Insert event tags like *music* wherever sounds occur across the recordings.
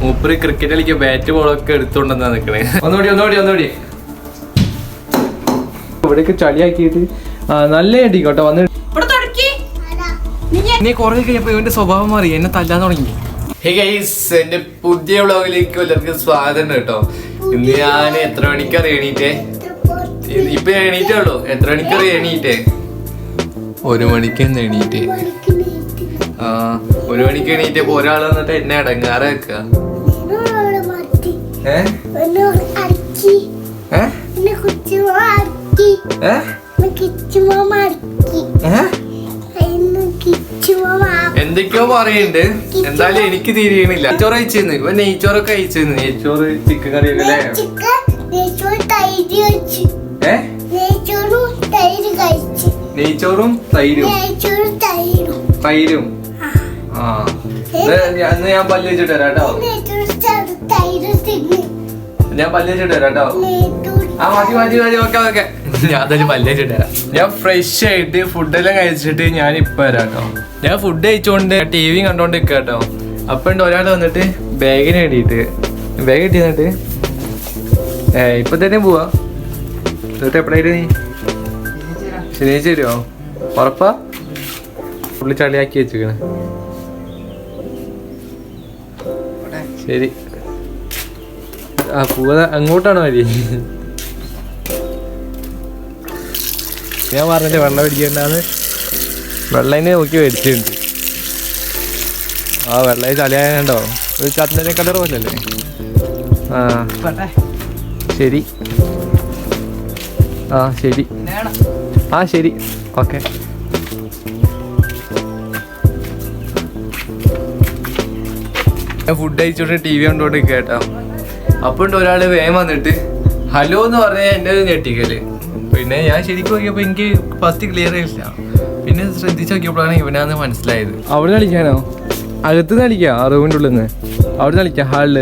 മൂപ്പര് ക്രിക്കറ്റ് കളിക്കാൻ ബാറ്റ് ബോളൊക്കെ എടുത്തോണ്ടെന്നാ നിക്കണേ. ഒന്നുകൂടി ഒന്നോടി ഒന്നോടി. ഇവിടേക്ക് ചളിയാക്കിയിട്ട് നല്ല നല്ല കേട്ടോ വന്ന് ഇവിടെ നീ കുറെ കഴിഞ്ഞപ്പോ ഇവന്റെ സ്വഭാവം മാറി എന്നെ തല്ലാൻ തുടങ്ങി. ഹേ ഗൈസ് എന്റെ പുതിയ വ്ളോഗിലേക്ക് എല്ലാവർക്കും സ്വാഗതം കേട്ടോ. ഇന്ന് ഞാൻ എത്ര മണിക്കാർ എണീറ്റേ? ഇപ്പൊ എണീറ്റേ ഉള്ളൂ എത്ര മണിക്കാർ എണീറ്റേ? ഒരു മണിക്ക് എന്ന് എണീറ്റേ. ആ ഒരു മണിക്ക് എണീറ്റപ്പോ ഒരാൾ വന്നിട്ട് എന്നെ അടങ്ങാറ വെക്ക ഏ ഏ ഏ ഏ എന്തൊക്കെയോ പറയുന്നുണ്ട് എന്തായാലും എനിക്ക് തിരിയണില്ല. നെയ്ച്ചോറ് അയച്ചിരുന്നു ഇപ്പൊ നെയ്ച്ചോറൊക്കെ അയച്ചിരുന്നു നെയ്ച്ചോറ് ചിക്കൻ കറിയൊക്കെ അല്ലേ? നെയ്ച്ചോറും തൈരും തൈരും ആ. ഞാൻ- പല്ല് വെച്ചിട്ട് വരാം കേട്ടോ ഞാൻ പല്ല് വെച്ചിട്ട് വരാം കേട്ടോ. ആ മതി മതി മതി ഓക്കെ ഓക്കെ. ഞാൻ അതൊരു പല്ലേറ്റ് വരാം ഞാൻ ഫ്രഷ് ആയിട്ട് ഫുഡെല്ലാം കഴിച്ചിട്ട് ഞാൻ ഇപ്പൊ വരാം കേട്ടോ. ഞാൻ ഫുഡ് കഴിച്ചോണ്ട് ടി വി കണ്ടോണ്ട് നിൽക്കുക കേട്ടോ. അപ്പൊ ഉണ്ട് ഒരാൾ വന്നിട്ട് ബാഗിന് വേണ്ടിയിട്ട്. ബാഗ് കിട്ടി എന്നിട്ട്? ഏ ഇപ്പൊ തന്നെ പോവാ. എന്നിട്ട് എപ്പോഴായിരുന്നു നീ? ശനിയാഴ്ച വരുമോ ഉറപ്പാ? പുള്ളി ചളിയാക്കി വെച്ചിരിക്കണേ. ശരി. ആ പൂവ അങ്ങോട്ടാണ് വഴി ഞാൻ പറഞ്ഞിട്ട് വെള്ളം പിടിക്കേണ്ടാന്ന് വെള്ളേനെ നോക്കി മേടിച്ചിട്ടുണ്ട്. ആ വെള്ളം ചളിയായതുണ്ടോ ഒരു ചത്തനെ കളർ പോലല്ലേ? ആ ശരി. ആ ശരി. ആ ശരി. ഓക്കെ. ഞാൻ ഫുഡ് കഴിച്ചോണ്ട് ടി വി കണ്ടോണ്ട് കേട്ടോ. അപ്പൊ ഉണ്ട് ഒരാൾ വേഗം വന്നിട്ട്. ഹലോ എന്ന് പറഞ്ഞ ഒരു ഞെട്ടിക്കൽ. പിന്നെ ഞാൻ ശരിക്കും നോക്കിയപ്പോ എനിക്ക് ഫസ്റ്റ് ക്ലിയർ ആയില്ല പിന്നെ ശ്രദ്ധിച്ച് നോക്കിയപ്പോഴാണ് ഇവനാന്ന് മനസ്സിലായത്. അവിടെ കളിക്കാനോ? അകത്ത് കളിക്കാം ആ റൂമിന്റെ ഉള്ളിൽ നിന്ന് അവിടെ കളിക്കാം ഹാളിൽ.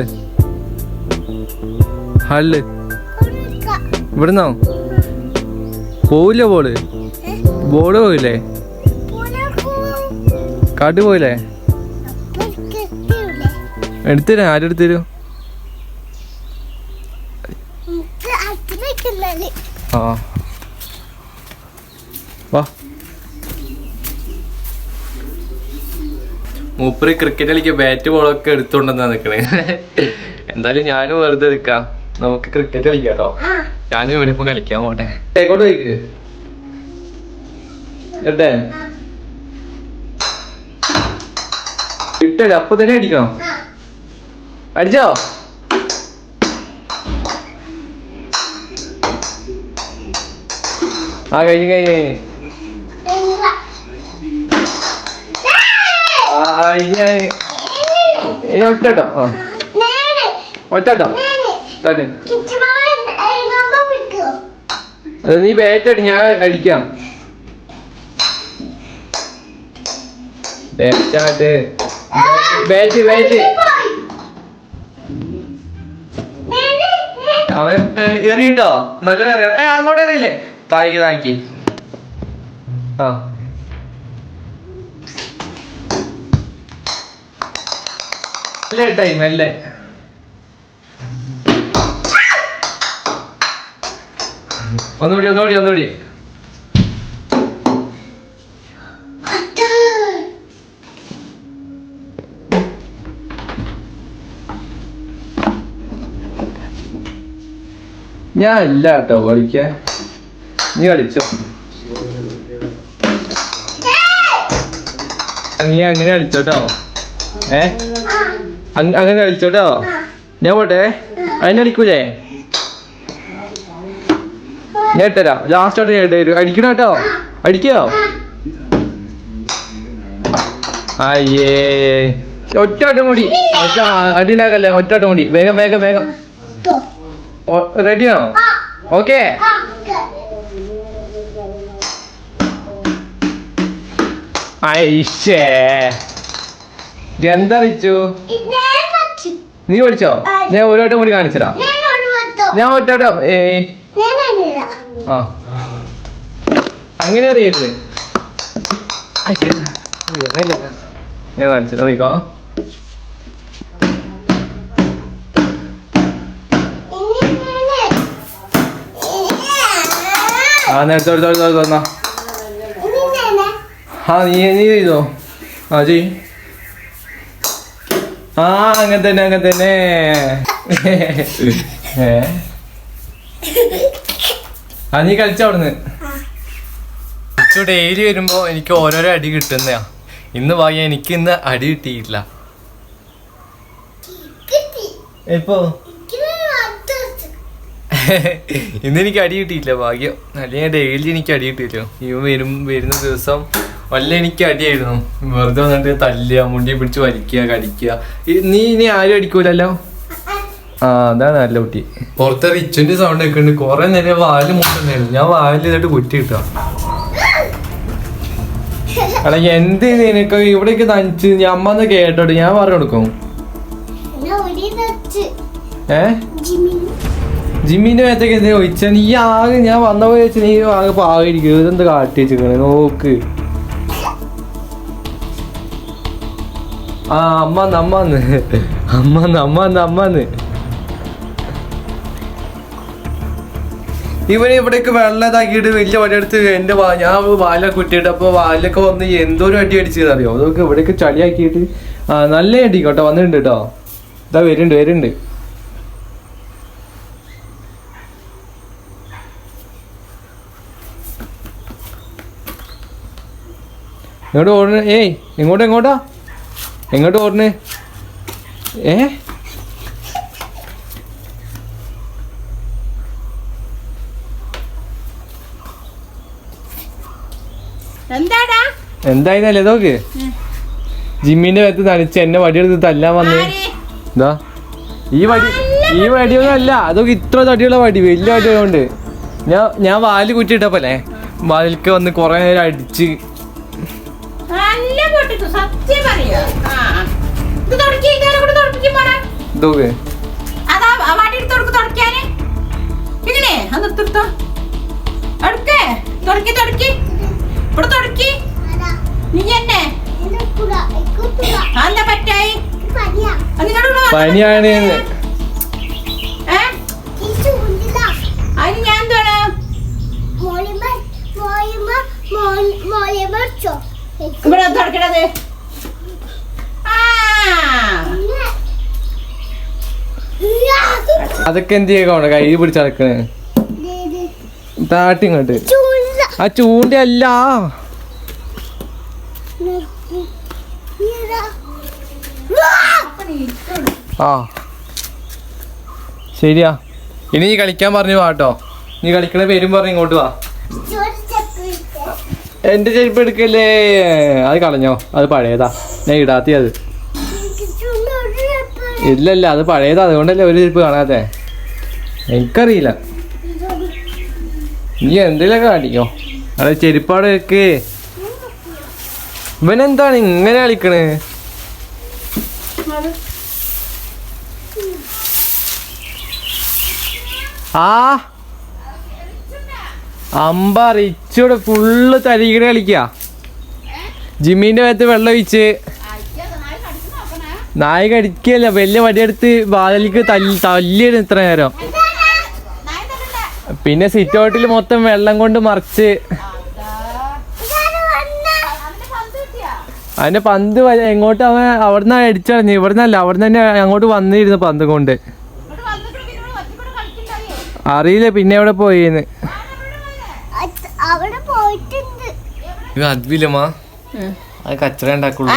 ഹാളിൽ. ഇവിടുന്നോ? പോവില്ല ബോൾ? ബോൾ പോയില്ലേ കാട്ട് പോയില്ലേ എടുത്തരാ ആരെടുത്തരൂ ആ. വാ. മൂപ്പര് ക്രിക്കറ്റ് കളിക്ക് ബാറ്റ് ബോളൊക്കെ എടുത്തോണ്ടെന്നാ നിക്കണേ. എന്തായാലും ഞാനും വെറുതെ നിക്കാം. നമുക്ക് ക്രിക്കറ്റ് കളിക്കാം കേട്ടോ. ഞാനും ഇവിടെ ഇപ്പൊ കളിക്കാൻ പോട്ടെ. എങ്ങോട്ട് പോയിക്ക്? എട്ടെ ഇട്ടേ അപ്പൊ തന്നെ അടിക്കണം? അടിച്ചോ? ആ കഴിഞ്ഞു കഴിഞ്ഞു ഇനി ഒറ്റട്ടോ. ഒറ്റട്ടോ. തന്നെ നീ ബാറ്റ് അടി ഞാൻ അടിക്കാം. ബാറ്റ് ബാറ്റ് ബാറ്റ് അവൻ എറിയുണ്ടോ ഏ അങ്ങോട്ട് എറിയില്ലേ? താഴേക്ക് താഴേക്ക് ആ മെല്ലെ ടൈം മെല്ലെ ഒന്നുകൂടി ഒന്നുകൂടി ഒന്നുകൂടി ഞാൻ ഇല്ല കേട്ടോ കളിക്കാൻ നീ കളിച്ചോ? നീ അങ്ങനെ കളിച്ചോട്ടോ? ഏ? അങ്- അങ്ങനെ കളിച്ചോട്ടോ? ഞാൻ പോട്ടെ. അതിനെ അടിക്കൂലേ ഞാൻ ഇട്ടരാ ലാസ്റ്റ് ആയിട്ട് ഞാൻ ഇട്ടു അടിക്കണോ കേട്ടോ? അടിക്കോ? അയ്യേ. ഒറ്റോട്ടം കൂടി. ഒറ്റ അടിയിലാക്കല്ലേ? ഒറ്റോട്ടം കൂടി. വേഗം വേഗം വേഗം. റെഡിയാണോ ഓക്കെ. ഐശേ. നീ വിളിച്ചോ ഞാൻ ഒരു വട്ടം കൂടി കാണിച്ചതാ. ഞാൻ ഒറ്റവട്ടം ഏ അങ്ങനെ അറിയരുത്. ഞാൻ കാണിച്ചത്. അറിയിക്കോ ആ നേരത്തെ തോന്നാ ആ നീ നീ ചെയ്തോ? ആ ചെയ് ആ അങ്ങനെ തന്നെ അങ്ങനെ തന്നെ. ഏ? ആ നീ കളിച്ച അവിടുന്ന്? ഡെയിലി വരുമ്പോ എനിക്ക് ഓരോരോ അടി കിട്ടുന്നയാ. ഇന്ന് വാങ്ങിയ എനിക്ക് ഇന്ന് അടി കിട്ടിയിട്ടില്ല. ഇപ്പോ ഇന്ന് എനിക്ക് അടി കിട്ടിയില്ല ഭാഗ്യം. അല്ലെങ്കിൽ ഡെയിലി എനിക്ക് അടി കിട്ടിയില്ലോ ഇവ വരും വരുന്ന ദിവസം വല്ല എനിക്ക് അടിയായിരുന്നു. വെറുതെ വന്നിട്ട് തല്ലുക മുണ്ടി പിടിച്ച് വലിക്കുക കടിക്കുക. നീ നീ ഇനി ആരും അടിക്കൂലല്ലോ? ആ അതാണ് നല്ല കുട്ടി. പുറത്തെ റിച്ചിന്റെ സൗണ്ട് ഒക്കെ ഉണ്ട് കുറെ നേരം വാൽ മുട്ടുണ്ടായിരുന്നു ഞാൻ വാലിൽ ഇതായിട്ട് കുറ്റി കിട്ടാം അല്ലെങ്കിൽ എന്ത് നിനക്ക്? ഇവിടേക്ക് തനിച്ച് ഞാൻ അമ്മന്ന് കേട്ടോട്ട്. ഞാൻ പറഞ്ഞു കൊടുക്കും. ഏ? ജിമ്മിന്റെ മേത്തേക്ക് എന്തിനാ ഒഴിച്ചാൽ നീ ആകെ ഞാൻ വന്ന പോയി വെച്ചാൽ നീ ആകെ പാകിരിക്കും ഇതെന്ത് കാട്ടി വെച്ചിരിക്കണേ? നോക്ക്. ആ അമ്മന്ന് അമ്മന്ന് അമ്മന്ന് അമ്മന്ന് അമ്മന്ന് ഇവന് ഇവിടേക്ക് വെള്ളം ഇതാക്കിയിട്ട് വലിയ വടിയെടുത്ത് എന്റെ വാ ഞാൻ വാലൊക്കെ കുട്ടിയിട്ട് അപ്പൊ വാലൊക്കെ വന്ന് എന്തോരം അടി അടിച്ചത് അറിയോ? അതൊക്കെ ഇവിടേക്ക് ചളിയാക്കിയിട്ട്. ആ നല്ല അടി കേട്ടോ വന്നിട്ടുണ്ട് കേട്ടോ. ഇതാ വരുന്നുണ്ട് വരുന്നുണ്ട്. എങ്ങോട്ട് ഓടണ ഏയ് എങ്ങോട്ട് എങ്ങോട്ടാ എങ്ങോട്ട് ഓടണേ ഏ? എന്തായിരുന്നല്ലേ നോക്ക്? ജിമ്മിന്റെ വേത്ത് തനിച്ച് എന്നെ വടിയെടുത്ത് തല്ലാൻ വന്നേ. എന്താ ഈ വടി ഈ വടിയൊന്നും അല്ല അതൊക്കെ ഇത്ര തടിയുള്ള വടി വലിയ വടിയുണ്ട് ഞാൻ ഞാൻ വാൽ കുറ്റിയിട്ടപ്പോലെ വാലിക്ക് വന്ന് കുറെ നേരം അടിച്ച് പൊട്ടിച്ചു സത്യം പറയോ. ആ. ഇത് തുടക്കി ഇതേരെ കൂടെ തുടപ്പിക്കും പോടാ. ഇതൊക്കെ അതാ വാടി എടുത്ത് കൊടുക്ക് തുടക്കാന് ഇങ്ങനെ അത് എടുത്തെടുത്തോ എടുക്കേ തുടക്കി തുടക്കി ഇവിടെ തുടക്കി നീ എന്നെ. എന്താ പറ്റായി? പനിയാണ്? അതിന് ഞാൻ എന്താണ് ഇവിടെ തുടക്കണത് അതൊക്കെ എന്ത് ചെയ്യണം കൈ പിടിച്ച് നടക്കണേ. താട്ടി ഇങ്ങോട്ട്. ആ ചൂണ്ട അല്ല. ആ. ശരിയാ. ഇനി നീ കളിക്കാൻ പറഞ്ഞു വാട്ടോ നീ കളിക്കണ പേരും പറഞ്ഞു ഇങ്ങോട്ട് വാ. എന്റെ ചെരുപ്പ് എടുക്കല്ലേ? അത് കളഞ്ഞോ? അത് പഴയതാ. ഞാൻ ഇടാത്തി അത് ഇല്ലല്ല അത് പഴയതാ. അതുകൊണ്ടല്ലേ ഒരു ചെരുപ്പ് കാണാതെ എനിക്കറിയില്ല. നീ എന്തെങ്കിലുമൊക്കെ കാണിക്കോ. അവിടെ ചെരുപ്പാട് വെക്ക്. ഇവനെന്താണ് ഇങ്ങനെ കളിക്കണ്? ആ. അമ്പ റിച്ചോടെ ഫുള്ള് തരികിട കളിക്ക. ജിമ്മിന്റെ ഭാഗത്ത് വെള്ളം ഒഴിച്ച് നായ കടിക്കല്ല വലിയ വടിയെടുത്ത് വാതിലേക്ക് തല്ലി തല്ലിയിടും ഇത്ര നേരം. പിന്നെ സിറ്റ് ഔട്ടിൽ മൊത്തം വെള്ളം കൊണ്ട് മറിച്ച്. അതിന്റെ പന്ത് എങ്ങോട്ട് അവൻ അവിടുന്ന് അടിച്ചറിഞ്ഞു ഇവിടുന്നല്ല അവിടുന്ന് തന്നെ അങ്ങോട്ട് വന്നിരുന്നു പന്ത് കൊണ്ട്. അറിയില്ല പിന്നെ എവിടെ പോയിന്ന്. അവിടെ പോയിട്ടുണ്ട്. അതില്ലമ്മാ അത് കച്ചറ ഉണ്ടാക്കുള്ളൂ.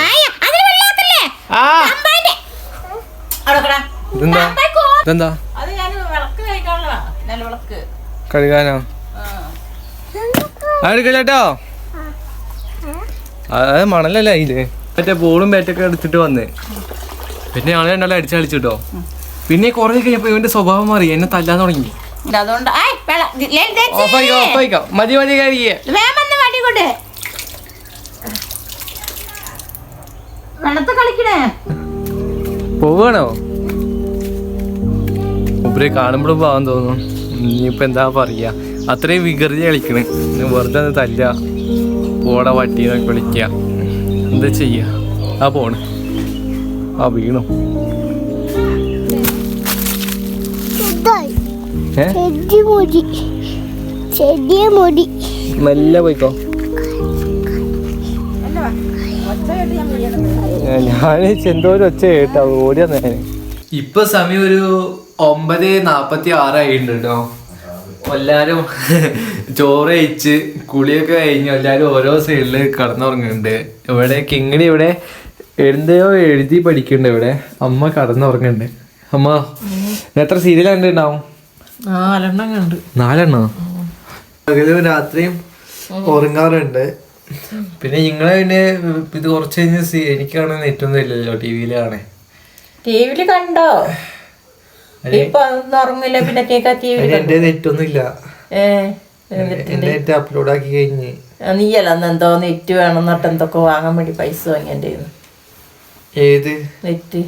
ഇതെന്താ. ഇതെന്താ? കഴുകാനോ? ആ. അതെടുക്കല്ലോ അത് മണലല്ല അതിൽ? മറ്റേ ബോളും ബാറ്റൊക്കെ എടുത്തിട്ട് വന്നേ. പിന്നെ ഞങ്ങൾ രണ്ടാളും അടിച്ചടിച്ചിട്ടോ പിന്നെ കുറെ കഴിഞ്ഞപ്പോ ഇവന്റെ സ്വഭാവം മാറി. എന്നെ തല്ലാൻ തുടങ്ങി. ഇത് അതുകൊണ്ട് ഓഫായിക്കോ ഓഫായിക്കോ. മതി മതി കളിക്കണേ. പോവാണോ? ഉപരി കാണുമ്പോഴും പോകാൻ തോന്നും. ഇനിയിപ്പോ എന്താ പറയാ? അത്രയും വികൃതി കളിക്കണ്. ഇനി വെറുതെ തല്ല. പോട വട്ടീന്നൊക്കെ വിളിക്കുക എന്താ ചെയ്യ? ആ പോണ്. ആ വീണു. മെല്ലെ പോയിക്കോ. ഞാൻ എന്തോ ഒരു ഒച്ച കേട്ടോ ഓടിയ ഞാൻ ഇപ്പൊ സമയം ഒരു ഒമ്പത് നാപ്പത്തി ആറായിട്ടുണ്ട് കേട്ടോ. എല്ലാരും ചോറ് കഴിച്ച് കുളിയൊക്കെ കഴിഞ്ഞ് എല്ലാരും ഓരോ സൈഡിൽ കടന്നുറങ്ങുന്നുണ്ട്. ഇവിടെ കിങ്ങിണി ഇവിടെ എഴുതയോ എഴുതി പഠിക്കുന്നുണ്ട് ഇവിടെ. അമ്മ കടന്നുറങ്ങുന്നുണ്ട്. അമ്മ എത്ര സീരിയൽ കണ്ടിട്ടുണ്ടാവും? നാലെണ്ണം കണ്ട് നാലെണ്ണോ? പകലും രാത്രിയും ഉറങ്ങാറുണ്ട്. പിന്നെ നിങ്ങളെ പിന്നെ ഇത് കുറച്ച് കഴിഞ്ഞ് സി- കാണാൻ നെറ്റൊന്നും ഇല്ലല്ലോ ടി വിയിൽ കാണേ ടി വിയിൽ കണ്ടോ? ഇപ്പൊ ഉറങ്ങില്ല പിന്നെ കേക്കാ ടി വിയിൽ എന്റെ നെറ്റൊന്നും ഇല്ല എന്റെ നെറ്റ് അപ്ലോഡ് ആക്കി കഴിഞ്ഞ്. നീയല്ല അന്ന് എന്തോ നെറ്റ് വേണം എന്നിട്ട് എന്തൊക്കെ വാങ്ങാൻ വേണ്ടി പൈസ വാങ്ങിയ ഏത്? നെറ്റ്.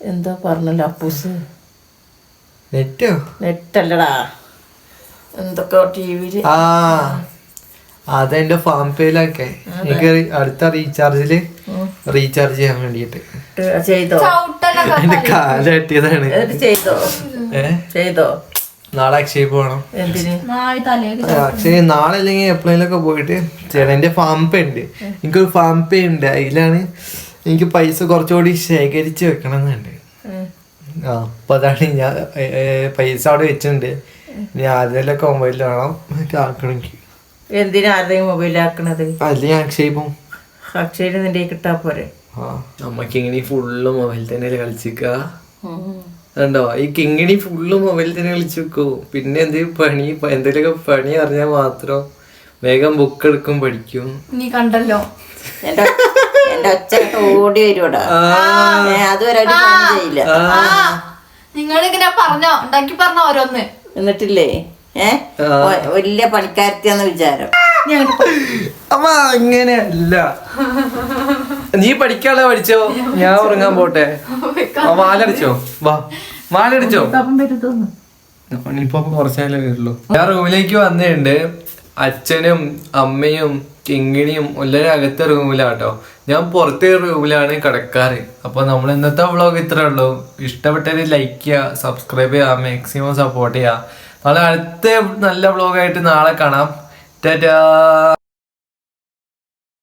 എന്തോ പറഞ്ഞല്ലോ അപ്പൂസ്. നെറ്റോ? നെറ്റല്ലടാ. എന്തൊക്കെ ടി വിയിൽ ആ അതെന്റെ ഫാം പേയിലൊക്കെ എനിക്ക് അടുത്ത റീചാർജിൽ റീചാർജ് ചെയ്യാൻ വേണ്ടിട്ട് ചെയ്തോ? എന്റെ കാല കെട്ടിയതാണ് നാളെ അക്ഷയ പോകണം എന്തിന്? അക്ഷയ നാളെ അല്ലെങ്കിൽ എപ്പോഴെങ്കിലൊക്കെ പോയിട്ട് ചേട്ടന്റെ എന്റെ ഫാം പേ ഉണ്ട്. എനിക്കൊരു ഫാം പേ ഉണ്ട്. അതിലാണ് എനിക്ക് പൈസ കുറച്ചുകൂടി ശേഖരിച്ച് വെക്കണം എന്നുണ്ട്. ആ അപ്പൊ അതാണ് ഞാൻ പൈസ അവിടെ വെച്ചിട്ടുണ്ട്. ഇനി ആരുടെയൊക്കെ മൊബൈലിൽ വേണം ആക്കണമെങ്കിൽ. എന്തിനാ ആരുടെയും മൊബൈലാക്കണത് അതിൽ ഞാൻ അക്ഷയ പോകും അക്ഷയിൽ നിന്റെ കിട്ടാ പോരെ. ആ. നമ്മക്ക് ഇങ്ങനെ ഫുള്ള് മൊബൈൽ തന്നെ കളിച്ചിക്ക കണ്ടോ ഈ കിങ്ങിണി ഫുള്ള് മൊബൈൽ തന്നെ കളിച്ചു വെക്കൂ? പിന്നെ എന്ത് പണി? എന്തെങ്കിലുമൊക്കെ പണി അറിഞ്ഞാൽ മാത്രം വേഗം ബുക്ക് എടുക്കും പഠിക്കും. നീ കണ്ടല്ലോ. *laughs* എന്റെ എന്റെ ഒച്ച ഓടി വരുവാടാ അതുവരെ ഒരു പണി ചെയ്യില്ല. ആ. നിങ്ങളിങ്ങനെ പറഞ്ഞോ ഉണ്ടാക്കി പറഞ്ഞോ ഓരോന്ന്. എന്നിട്ടില്ലേ? ഏ? വലിയ പണിക്കാരത്തിയാന്ന് വിചാരം. അമ്മ അങ്ങനെയല്ല നീ പഠിക്കാളെ പഠിച്ചോ? ഞാൻ ഉറങ്ങാൻ പോട്ടെ. ആ, വാലടിച്ചോ? വാ. വാലടിച്ചോ? ഇപ്പൊ കുറച്ചാലേ വരുള്ളൂ. ഞാൻ റൂമിലേക്ക് വന്നിട്ടുണ്ട് അച്ഛനും അമ്മയും കിങ്ങിണിയും എല്ലാവരും അകത്തെ റൂമിലാട്ടോ ഞാൻ പുറത്തെ റൂമിലാണ് കിടക്കാറ്. അപ്പോൾ നമ്മൾ ഇന്നത്തെ വ്ളോഗ് ഇത്രേ ഉള്ളൂ. ഇഷ്ടപ്പെട്ടത് ലൈക്ക് ചെയ്യുക സബ്സ്ക്രൈബ് ചെയ്യുക മാക്സിമം സപ്പോർട്ട് ചെയ്യുക. നാളെ അടുത്ത നല്ല വ്ളോഗായിട്ട് നാളെ കാണാം. ടാറ്റാ